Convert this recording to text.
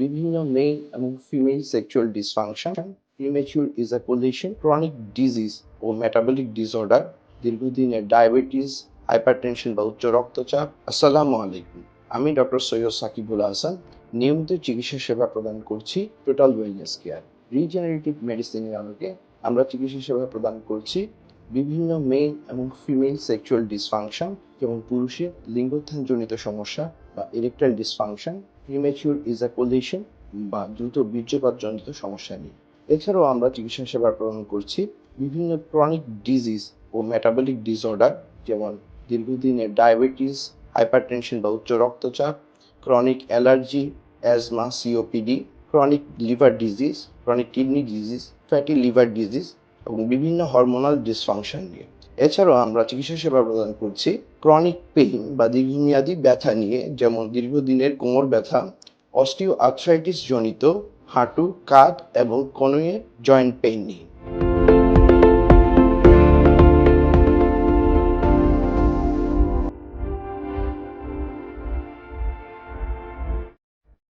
বিভিন্ন মেল এবং female sexual dysfunction premature ejaculation chronic disease ও metabolic disorder দীর্ঘদিনের diabetes hypertension বা উচ্চ রক্তচাপ। আসসালামু আলাইকুম। আমি ডক্টর সৈয়দ সাকিবুল হাসান, নিয়মিত চিকিৎসা সেবা প্রদান করছি টোটাল ওয়েলনেস কেয়ার রিজেনারেটিভ মেডিসিনের আলোকে। আমরা চিকিৎসা সেবা প্রদান করছি বিভিন্ন মেল এবং ফিমেল সেক্সুয়াল ডিসফাংশন যেমন পুরুষের লিঙ্গোত্থানজনিত সমস্যা বা ইরেকটাইল ডিসফাংশন প্রিমেচিউর ইজাকুলেশন বা দ্রুত বীর্যপাতজনিত সমস্যা নিয়ে। এছাড়াও আমরা চিকিৎসা সেবা প্রদান করছি বিভিন্ন ক্রনিক ডিজিজ ও মেটাবলিক ডিসঅর্ডার যেমন দীর্ঘদিনের ডায়াবেটিস হাইপারটেনশন বা উচ্চ রক্তচাপ chronic allergy asthma COPD chronic liver disease chronic kidney disease fatty liver disease এবং বিভিন্ন হরমোনাল ডিসফাংশন নিয়ে। এছাড়াও আমরা চিকিৎসা সেবা প্রদান করছি ক্রনিক পেইন বা দীর্ঘমেয়াদী ব্যথা নিয়ে, যেমন দীর্ঘদিনের কোমর ব্যথা অস্টিও আর্থ্রাইটিস জনিত হাঁটু, কাঁধ এবং কনুয়ে জয়েন্ট পেইন নিয়ে।